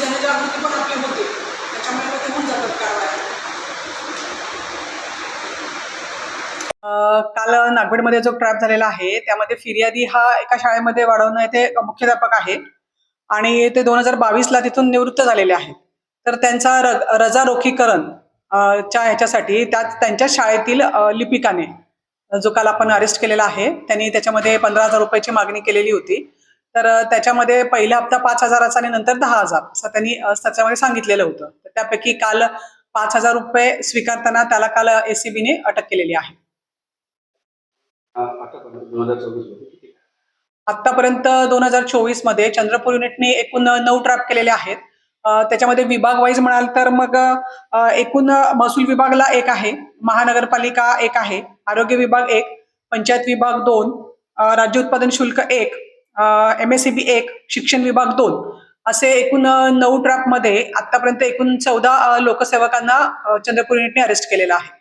जनजागृती पण आपली होते. त्याच्यामुळे ते होऊन जातात कारवाया. काल नागपूरमध्ये जो ट्रॅप झालेला आहे त्यामध्ये फिर्यादी हा एका शाळेमध्ये वाढवणं येथे मुख्याध्यापक आहे. आणि ते दोन हजार बावीसला तिथून निवृत्त झालेले आहेत. तर त्यांचा र रजा रोखीकरण च्या ह्याच्यासाठी त्यात त्यांच्या शाळेतील लिपिकाने जो काल आपण अरेस्ट केलेला आहे त्यांनी त्याच्यामध्ये पंधरा हजार रुपयाची मागणी केलेली होती. तर त्याच्यामध्ये पहिला हप्ता पाच हजाराचा आणि नंतर दहा हजार असं त्यांनी त्याच्यामध्ये सांगितलेलं होतं. तर त्यापैकी काल पाच हजार रुपये स्वीकारताना त्याला काल एसीबीने अटक केलेली आहे. आतापर्यंत दोन हजार चोवीसमध्ये चंद्रपूर युनिटने एकूण नऊ ट्रॅप केलेले आहेत. त्याच्यामध्ये विभाग वाईज म्हणाल तर मग एकूण महसूल विभागला एक आहे महानगरपालिका एक आहे आरोग्य विभाग एक पंचायत विभाग दोन राज्य उत्पादन शुल्क एक एम एस सी बी एक शिक्षण विभाग दोन असे एकूण नऊ ट्रॅपमध्ये आतापर्यंत एकूण चौदा लोकसेवकांना चंद्रपूर युनिटने अरेस्ट केलेलं आहे.